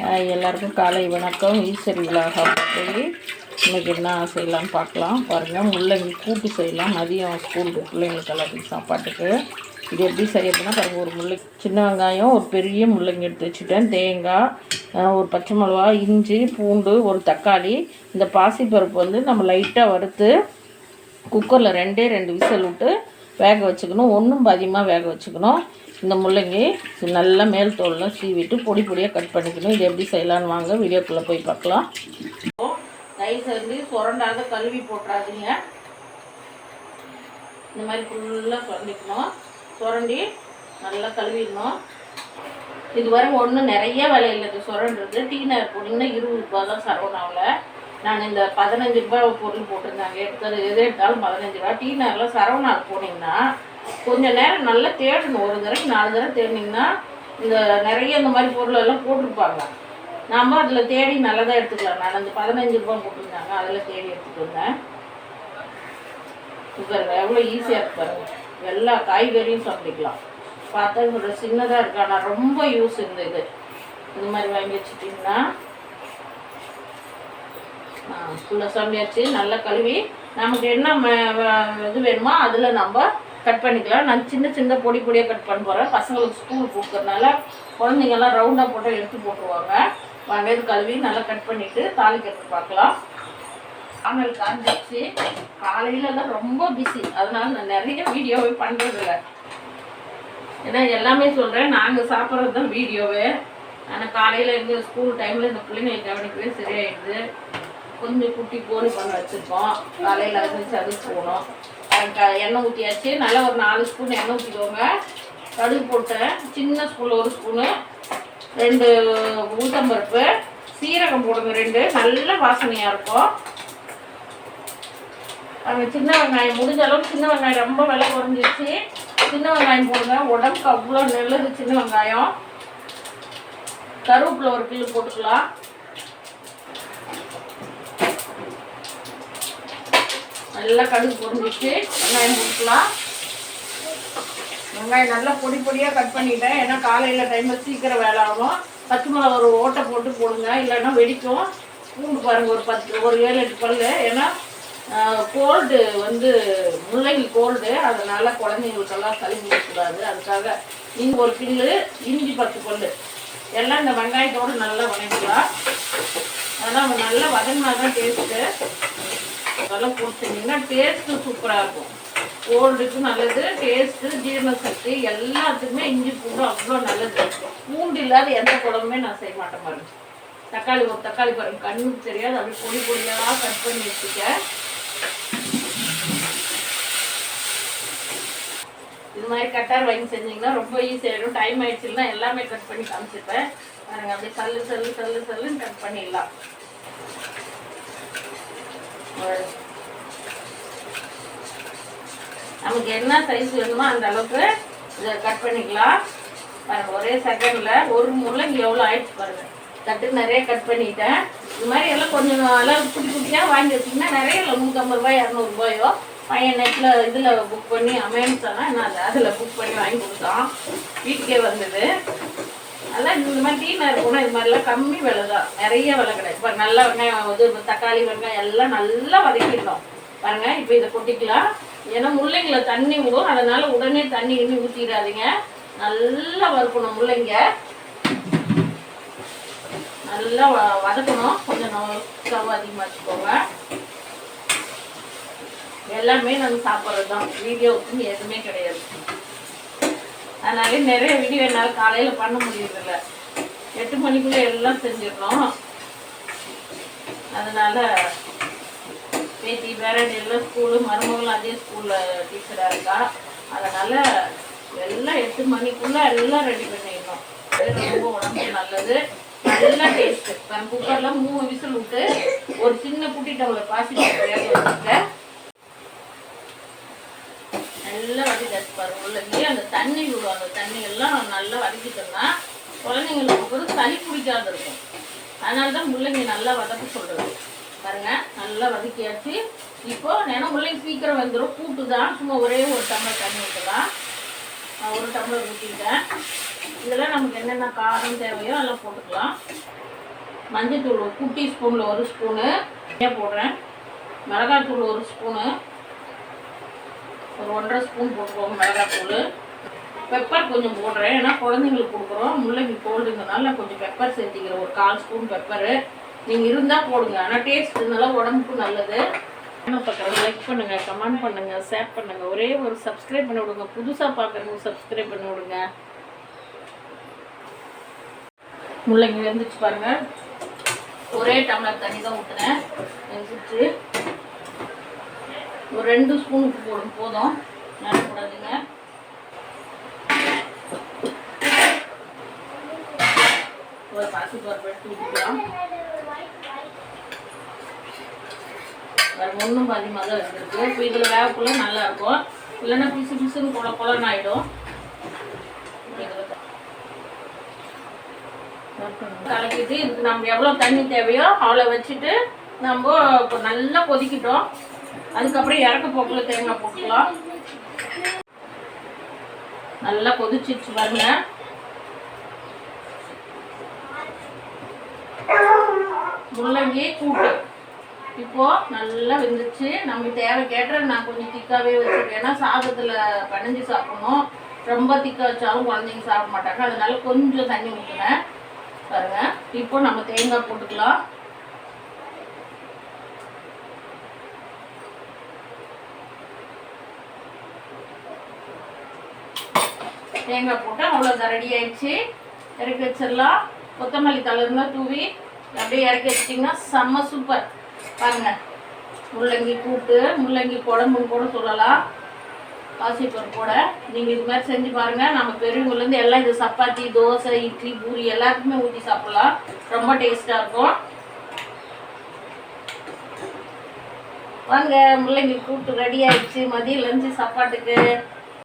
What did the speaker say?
எல்லாருக்கும் காலை வணக்கம். ஈஸ்வரி விழாக போய் இன்றைக்கி என்ன செய்யலாம்னு பார்க்கலாம். பாருங்கள் முள்ளங்கி கூட்டு செய்யலாம். மதியம் ஸ்கூலுக்கு பிள்ளைங்களுக்கு எல்லாத்துக்கும் சாப்பாட்டுக்கு. இது எப்படி செய்யறதுனா பாருங்கள் ஒரு முள்ளை சின்ன வெங்காயம் ஒரு பெரிய முள்ளங்கி எடுத்து வச்சுட்டேன். தேங்காய் ஒரு பச்சை மிளகா இஞ்சி பூண்டு ஒரு தக்காளி. இந்த பாசிப்பருப்பு வந்து நம்ம லைட்டாக வறுத்து குக்கரில் ரெண்டே ரெண்டு விசில் விட்டு வேக வச்சுக்கணும். ஒன்றும் அதிகமாக வேக வச்சுக்கணும். இந்த முள்ளங்கி நல்லா மேல் தோல்லாம் சீவிட்டு பொடி பொடியாக கட் பண்ணிக்கணும். இது எப்படி செய்யலான்னு வாங்க வீடியோக்குள்ளே போய் பார்க்கலாம். தயவு செஞ்சு சுரண்டாத கழுவி போட்டுறாதீங்க. இந்த மாதிரி ஃபுல்லாக சுரண்டிக்கணும். சுரண்டி நல்லா கழுவிடணும். இது வரை ஒன்றும் நிறைய விலையில் இது சுரண்டுறது டீ நேர் போட்டிங்கன்னா இருபது ரூபா தான் சரவணாவில் நான் இந்த பதினஞ்சு ரூபாய் பொருள் போட்டிருந்தாங்க. எடுத்தது எது எடுத்தாலும் பதினஞ்சு ரூபா டீ நகரில் சரவணாவுக்கு போனீங்கன்னா கொஞ்ச நேரம் நல்லா தேடணும். ஒரு தடவை நாலு தடவை தேடினீங்கன்னா இந்த நிறைய இந்த மாதிரி பொருள் எல்லாம் போட்டிருப்பாங்க. நாம் அதில் தேடி நல்லதாக எடுத்துக்கலாம். நான் அந்த பதினஞ்சு ரூபாய் போட்டிருந்தாங்க. அதில் தேடி எடுத்துகிட்டு வந்தேன். இப்போ எவ்வளோ ஈஸியாக இருக்கு எல்லா காய்கறியும் சாப்பிட்டுக்கலாம். பார்த்தா இவ்வளோ சின்னதாக இருக்கு. ஆனால் ரொம்ப யூஸ் இந்த இது. இந்த மாதிரி வாங்கி வச்சுட்டிங்கன்னா ஃபுல்லாக சமையாச்சு. நல்லா கழுவி. நமக்கு என்ன இது வேணுமோ அதில் நம்ம கட் பண்ணிக்கலாம். நான் சின்ன சின்ன பொடி பொடியாக கட் பண்ண போகிறேன் பசங்களுக்கு ஸ்கூல் கொடுக்கறதுனால குழந்தைங்கெல்லாம் ரவுண்டாக போட்டு எடுத்து போட்டுருவாங்க. வாங்க இது கழுவி நல்லா கட் பண்ணிவிட்டு தாளிக்கிறது பார்க்கலாம். ஆனால் காஞ்சிச்சு காலையில் தான் ரொம்ப பிஸி அதனால் நான் நிறைய வீடியோவே பண்ணுறதில்ல ஏன்னா எல்லாமே சொல்கிறேன் நாங்கள் சாப்பிட்றது தான் வீடியோவே. ஆனால் காலையில் இருந்து ஸ்கூல் டைமில் இந்த பிள்ளைங்களை கவனிக்கவே சரியாயிடுது. கொஞ்சம் குட்டி போரி பண்ண வச்சுருக்கோம். காலையில் இருந்துச்சு அது போகணும் எண்ணெய் ஊற்றியாச்சு நல்லா ஒரு நாலு ஸ்பூன் எண்ணெய் ஊற்றிக்கோங்க கடுகு போட்டேன். சின்ன ஸ்பூனில் ஒரு ஸ்பூனு ரெண்டு ஊத்தம்பருப்பு சீரகம் போடுங்க ரெண்டு. நல்ல வாசனையாக இருக்கும். அங்கே சின்ன வெங்காயம். முடிஞ்ச அளவுக்கு சின்ன வெங்காயம். ரொம்ப விலை குறைஞ்சிருச்சு. சின்ன வெங்காயம் போடுங்க. உடம்புக்கு அவ்வளோ நல்லது சின்ன வெங்காயம். கருவேப்பில் ஒரு கிலோ போட்டுக்கலாம். நல்லா கடுகு பொறிஞ்சிட்டு வெங்காயம் போட்டுக்கலாம். வெங்காயம் நல்லா பொடி பொடியாக கட் பண்ணிட்டேன். ஏன்னா காலையில் டைமில் சீக்கிரம் வேலை ஆகும் பத்து மிளகா ஒரு ஓட்டை போட்டு போடுங்க. இல்லைன்னா வெடிக்கும். பூண்டு பாருங்கள் ஒரு பத்து ஒரு ஏழு எட்டு பல்லு. ஏன்னா கோல்டு வந்து முள்ளங்கி கோல்டு. அதனால் குழந்தைங்களுக்கெல்லாம் சளி முடிக்கூடாது அதுக்காக நீங்கள் ஒரு பில்லு இஞ்சி பத்து பல் எல்லாம் இந்த வெங்காயத்தோடு நல்லா வதக்கலாம் அதெல்லாம் நல்லா வதங்கினா தான் டேஸ்ட்டு அதெல்லாம் போட்டுருந்தீங்கன்னா டேஸ்ட்டு சூப்பராக இருக்கும். கோல்டுக்கு நல்லது டேஸ்ட்டு ஜீரண சக்தி எல்லாத்துக்குமே இஞ்சி பூண்டு அவ்வளோ நல்லது. பூண்டு இல்லாத எந்த குழம்புமே நான் செய்ய மாட்டேன் பாருங்க. தக்காளி ஒரு தக்காளி பாருங்க கண்ணுக்கு தெரியாது அப்படியே பொடி பொடியாக கட் பண்ணி வச்சுக்க இது மாதிரி கட்டார் வாங்கி செஞ்சீங்கன்னா ரொம்ப ஈஸியாகிடும் டைம் ஆயிடுச்சுன்னா எல்லாமே கட் பண்ணி காமிச்சிருப்பேன் பாருங்க அப்படியே சல்லு சல்லு சல்லு சல்லுன்னு கட் பண்ணிடலாம். நமக்கு என்ன சைஸ் வேணுமோ அந்த அளவுக்கு இதை கட் பண்ணிக்கலாம். ஒரே செகண்ட்ல ஒரு முள்ளங்கி எவ்வளோ ஆயிடுச்சு பாருங்க. கட்டு நிறைய கட் பண்ணிட்டேன். இது மாதிரி எல்லாம் கொஞ்சம் எல்லாம் குட்டி குட்டியாக வாங்கி வச்சிங்கன்னா நிறைய இல்லை நூற்றம்பது ரூபாய் இரநூறுபாயோ. பையன் நெட்டில் இதில் புக் பண்ணி அமேசானா நான் அதில் புக் பண்ணி வாங்கி கொடுத்தான். வீட்டுக்கே வந்தது. அதெல்லாம் இந்த மாதிரி டீ நேரம் போனால் இது மாதிரிலாம் கம்மி விலை தான் நிறைய விலை கிடையாது. இப்போ நல்லா வெங்காயம் இது தக்காளி வெங்காயம் எல்லாம் நல்லா வதக்கிடணும் பாருங்க இப்போ இதை கொட்டிக்கலாம். ஏன்னா முள்ளங்கில தண்ணி விடும். அதனால உடனே தண்ணி இன்னி ஊற்றிடாதீங்க நல்லா வறுக்கணும் முள்ளைங்க. நல்லா வ- வதக்கணும். கொஞ்சம் ஸ்டவ் அதிகமாக வச்சுக்கோங்க. எல்லாமே நம்ம சாப்பிட்றது தான் வீடியோவுக்கு எதுவுமே கிடையாது. அதனால நிறைய வீடியோ என்னால் காலையில் பண்ண முடியறதில்ல. எட்டு மணிக்குள்ளே எல்லாம் செஞ்சிடணும் அதனால் பேத்தி பேரண்ட் எல்லாம் ஸ்கூலு மருமகளும் அதே ஸ்கூலில் டீச்சராக இருக்கா. அதனால் எல்லாம் எட்டு மணிக்குள்ளே எல்லாம் ரெடி பண்ணிடணும். ரொம்ப உடம்புக்கு நல்லது. நல்லா டேஸ்ட்டு நான் குக்கரில் மூணு விசில் விட்டு ஒரு சின்ன குட்டி டவுல பாசி வேக வச்சுருக்கேன் நல்லா வதக்கிட்டு பாருங்க. உள்ளே அந்த தண்ணி விடும் அந்த தண்ணி எல்லாம் நல்லா வதக்கிட்டோம்னா குழந்தைங்களுக்கு கூட சளி பிடிக்காது இருக்கும். அதனால தான் முள்ளங்கி நல்லா வதக்க சொல்கிறது பாருங்க நல்லா வதக்கியாச்சு. இப்போ ஏன்னா முள்ளங்கி சீக்கிரம் வந்துடும் கூட்டு தான் சும்மா ஒரே ஒரு டம்ளர் தண்ணி ஊற்றலாம் நான் ஒரு டம்ளர் ஊற்றிட்டேன் இதெல்லாம் நமக்கு என்னென்ன காரம் தேவையோ எல்லாம் போட்டுக்கலாம். மஞ்சத்தூள் ஒரு குட்டி ஸ்பூனில் ஒரு ஸ்பூனு. போடுறேன் போடுறேன். மிளகாத்தூள் ஒரு ஸ்பூனு. ஒரு ஒன்றரை ஸ்பூன் போட்டுக்கோங்க மிளகாத்தூள். பெப்பர் கொஞ்சம் போடுறேன். ஏன்னா குழந்தைங்களுக்கு கொடுக்குறோம். முள்ளங்கி கோல்டுங்கிறனால கொஞ்சம் பெப்பர் சேர்த்திக்கிறேன். ஒரு கால் ஸ்பூன் பெப்பரு. நீங்கள் இருந்தால் போடுங்க. ஆனால் டேஸ்ட் இருந்தாலும் உடம்புக்கு நல்லது. பக்கம் லைக் பண்ணுங்கள் கமெண்ட் பண்ணுங்கள் ஷேர் பண்ணுங்க. ஒரே ஒரு சப்ஸ்கிரைப் பண்ணி விடுங்க. புதுசாக பார்க்குறவங்க சப்ஸ்கிரைப் பண்ணி விடுங்க. முள்ளங்கி வெந்துச்சு பாருங்கள் ஒரே டம்ளர் தண்ணி தான் ஊற்றுனேன் வெந்துச்சு. ஒரு ரெண்டு ஸ்பூன் உப்பு போடும். போதும். நினைக்கூடாதுங்க ஒரு பாசி பருப்பு எடுத்து ஊற்றிக்கலாம் வேறு ஒன்றும் பாதிமாக தான் இருந்திருக்கு இப்போ இதில் வேகக்குள்ள நல்லா இருக்கும். இல்லைன்னா பிசு பிசுன்னு கொல கொலன்னு ஆகிடும் கலக்கிட்டு இதுக்கு நம்ம எவ்வளோ தண்ணி தேவையோ அவ்வளோ வச்சுட்டு நம்ம இப்போ நல்லா கொதிக்கிட்டோம். அதுக்கப்புறம் இறக்க போக்கில் தேங்காய் போட்டுக்கலாம். நல்லா கொதிச்சிருச்சு பாருங்க. முள்ளங்கி கூட்டு. இப்போ நல்லா வெந்துச்சு நமக்கு கேட்ட நான் கொஞ்சம் திக்காவே வச்சிருக்கேன். ஏன்னா சாதத்துல பனைஞ்சு சாப்பிடணும். ரொம்ப திக்கா வச்சாலும் குழந்தைங்க சாப்பிட மாட்டாங்க. அதனால கொஞ்சம் தண்ணி ஊற்றுனேன் பாருங்க. இப்போ நம்ம தேங்காய் போட்டுக்கலாம். தேங்காய் போட்டு அவ்வளோதான் ரெடி ஆயிடுச்சு. இறக்கி வச்சிடலாம். கொத்தமல்லி தலை இருந்தால் தூவி அப்படியே இறக்கி வச்சிட்டிங்கன்னா செம்ம சூப்பர் பாருங்கள் முள்ளங்கி கூட்டு முள்ளங்கி குழம்புன்னு கூட சொல்லலாம். பாசிப்பருப்பு கூட நீங்கள் இது மாதிரி செஞ்சு பாருங்கள் நம்ம பெரியவங்கலேருந்து எல்லாம் இது சப்பாத்தி தோசை இட்லி பூரி எல்லாத்துக்குமே ஊற்றி சாப்பிட்லாம். ரொம்ப டேஸ்ட்டாக இருக்கும். வாங்க முள்ளங்கி கூட்டு ரெடி ஆயிடுச்சு. மதியம் லஞ்சு சாப்பாட்டுக்கு